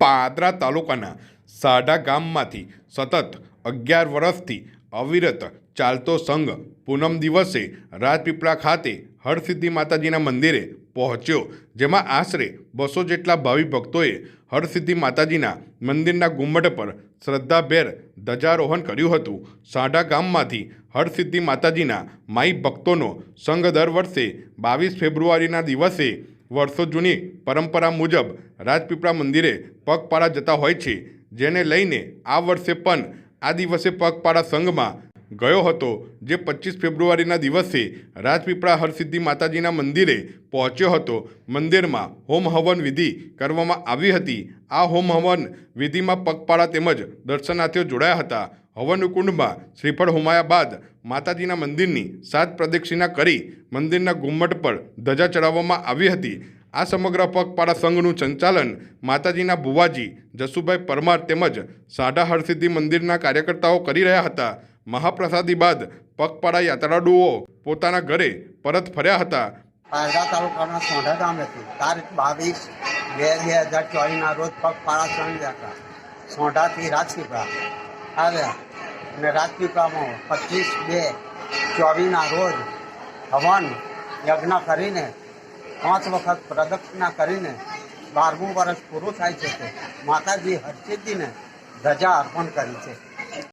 પાદરા તાલુકાના સાઢા ગામમાંથી સતત અગિયાર વર્ષથી અવિરત ચાલતો સંઘ પૂનમ દિવસે રાજપીપળા ખાતે હરસિદ્ધિ માતાજીના મંદિરે પહોંચ્યો, જેમાં આશરે બસો જેટલા ભાવિ ભક્તોએ હરસિદ્ધિ માતાજીના મંદિરના ગુમ્મટ પર શ્રદ્ધાભેર ધજારોહણ કર્યું હતું. સાઢા ગામમાંથી હરસિદ્ધિ માતાજીના માઈ ભક્તોનો સંઘ દર વર્ષે બાવીસ ફેબ્રુઆરીના દિવસે વર્ષો જૂની પરંપરા મુજબ રાજપીપળા મંદિરે પગપાળા જતા હોય છે. જેને લઈને આ વર્ષે પણ આ દિવસે પગપાળા સંઘમાં ગયો હતો, જે પચીસ ફેબ્રુઆરીના દિવસે રાજપીપળા હરસિદ્ધિ માતાજીના મંદિરે પહોંચ્યો હતો. મંદિરમાં હોમ હવન વિધિ કરવામાં આવી હતી. આ હોમ હવન વિધિમાં પગપાળા તેમજ દર્શનાર્થીઓ જોડાયા હતા. હવન કુંડમાં શ્રીફળ હોમાયા બાદ માતાજીના મંદિરની સાત પ્રદક્ષિણા કરી મંદિરના ગુમ્મટ પર ધજા ચડાવવામાં આવી હતી. આ સમગ્ર પગપાળા સંઘનું સંચાલન માતાજીના બુવાજી જસુભાઈ પરમાર તેમજ સાઢા હરસિદ્ધિ મંદિરના કાર્યકર્તાઓ કરી રહ્યા હતા. મહાપ્રસાદી બાદ પગપાળા યાત્રાળુઓ પોતાના ઘરે પરત ફર્યા હતા. પારગા તાલુકાના સોઢા ગામેથી તારીખ બાવીસ બે બે હજાર ચોવીસના રોજ પગપાળા સંઘ યાત્રા. સોઢાથી રાજપીપળા. આવ્યા અને રાજપીપળામાં પચીસ બે ચોવીના રોજ હવન યજ્ઞ કરીને પાંચ વખત પ્રદક્ષિણા કરીને બારમું વર્ષ પૂરું થાય છે તે માતાજી હરસિદ્ધિને ધજા અર્પણ કરી છે.